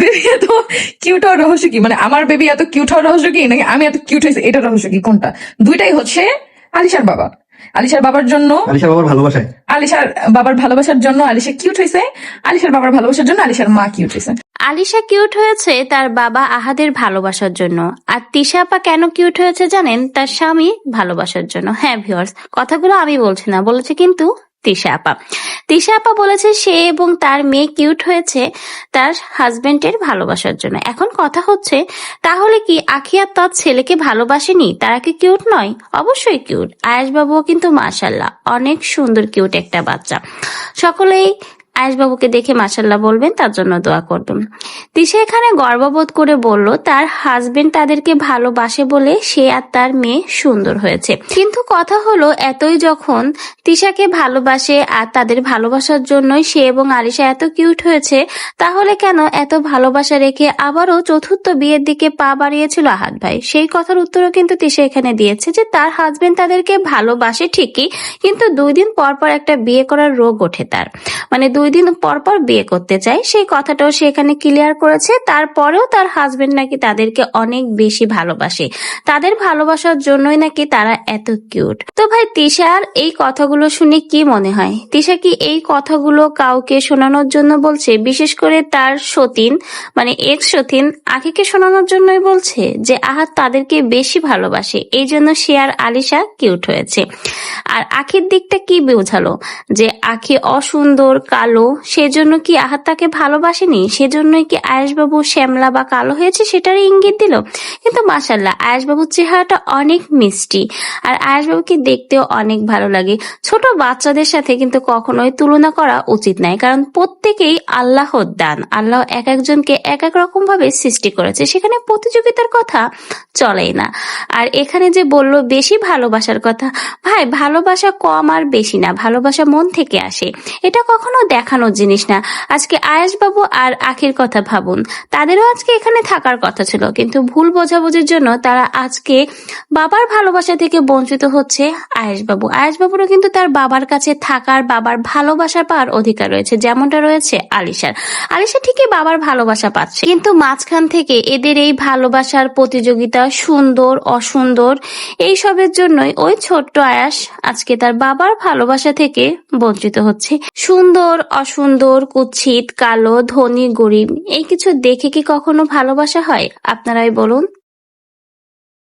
Baby এত cute হওয়ার রহস্য কি? মানে আমার বেবি এত কিউট হওয়ার রহস্য কি? নাকি আমি এত কিউট হয়েছি? এটা রহস্য কি? কোনটা? দুইটাই হচ্ছে আলিশার বাবা। আলিশার বাবার জন্য আলিশা বাবার ভালোবাসায়। আলিশার বাবার ভালোবাসার জন্য আলিশা কিউট হয়েছে। আলিশার বাবার ভালোবাসার জন্য আলিশার মা কিউট হয়েছে। আলিশা কিউট হয়েছে তার বাবা আহাদের ভালোবাসার জন্য। আর তিশা আপা কেন কিউট হয়েছে জানেন? তার স্বামী ভালোবাসার জন্য। হ্যাঁ ভিউয়ার্স কথাগুলো আমি বলছি না। বলেছে কিন্তু তিশা আপা। তিশা আপা বলেছে সে এবং তার মেয়ে কিউট হয়েছে তার হাজবেন্ডের ভালোবাসার জন্য। এখন কথা হচ্ছে, তাহলে কি আখিয়া তার ছেলেকে ভালোবাসেনি? তারা কি কিউট নয়? অবশ্যই কিউট আয়াসবাবুও বাবুও কিন্তু মাসাল্লাহ অনেক সুন্দর কিউট একটা বাচ্চা। সকলেই আয়েশবাবুকে দেখে মাসাল্লাহ বলবেন, তার জন্য দোয়া করবেন। তিশা এখানে গর্ববোধ করে বলল, তার হাজবেন্ড তাদেরকে ভালোবাসে বলে সে আর তার মেয়ে সুন্দর হয়েছে। কিন্তু কথা হলো, এতই যখন তিশাকে ভালোবাসে আর তাদের ভালোবাসার জন্যই সে এবং আলিশা এত কিউট হয়েছে, তাহলে কেন এত ভালোবাসা রেখে আবারও চতুর্থ বিয়ের দিকে পা বাড়িয়েছিল আহাত ভাই? সেই কথার উত্তরও কিন্তু তিশা এখানে দিয়েছে যে, তার হাজবেন্ড তাদেরকে ভালোবাসে ঠিকই, কিন্তু দুই দিন পর পর একটা বিয়ে করার রোগ ওঠে তার। মানে দুই দিন পর পর বিয়ে করতে চায়। সেই কথাটাও সে এখানে ক্লিয়ার করেছে। তারপরেও তার হাজবেন্ড নাকি তাদেরকে অনেক বেশি ভালোবাসে। তাদের ভালোবাসার জন্যই নাকি তারা এত কিউট তো ভাই, তিশার এই কথাগুলো শুনে কি মনে হয়? তিশা কি এই কথাগুলো কাউকে শোনানোর জন্য বলছে? বিশেষ করে তার সতীন মানে এক্স সতীন, আখিকে শোনানোর জন্যই বলছে যে আহাত তাদেরকে বেশি ভালোবাসে। এই জন্য সে আর আলিশা কিউট হয়েছে। আর আখির দিকটা কি বোঝালো? যে, আখি অসুন্দর, কালো সেজন্য কি আহাত তাকে ভালোবাসেনি? সেজন্যই কি আয়েশবাবু শ্যামলা বা কালো হয়েছে সেটারই ইঙ্গিত দিল? কিন্তু মাসাল্লাহ আয়েশবাবুর চেহারাটা অনেক মিষ্টি আর আয়েশবাবুকে দেখতেও অনেক ভালো লাগে। ছোট বাচ্চাদের সাথে কিন্তু কখনোই তুলনা করা উচিত নাই, কারণ প্রত্যেকেই আল্লাহর দান। আল্লাহ এক একজনকে এক এক রকম ভাবে সৃষ্টি করেছে, সেখানে প্রতিযোগিতার কথা চলেই না। আর এখানে যে বলল বেশি ভালোবাসার কথা, ভাই, ভালোবাসা কম আর বেশি না, ভালোবাসা মন থেকে আসে। এটা কখনো দেখানোর জিনিস না। আজকে আয়াস বাবু আর আখির কথা ভাবুন। তাদেরও আজকে এখানে থাকার কথা ছিল। কিন্তু ভুল বোঝাবুঝির জন্য তারা আজকে বাবার ভালোবাসা থেকে বঞ্চিত হচ্ছে আয়েশ বাবু আয়েশ বাবুরও কিন্তু তার বাবার কাছে থাকার, বাবার ভালোবাসা পাওয়ার অধিকার রয়েছে। যেমনটা রয়েছে আলিশার। আলিশা ঠিকই বাবার ভালোবাসা পাচ্ছে। কিন্তু মাঝখান থেকে এদের এই ভালোবাসার প্রতিযোগিতা সুন্দর, অসুন্দর, এইসবের জন্যই ওই ছোট্ট আয়াস আজকে তার বাবার ভালোবাসা থেকে বঞ্চিত হচ্ছে। সুন্দর অসুন্দর কুৎসিত কালো ধনী গরিব এই কিছু দেখে কি কখনো ভালোবাসা হয়? আপনারাই বলুন।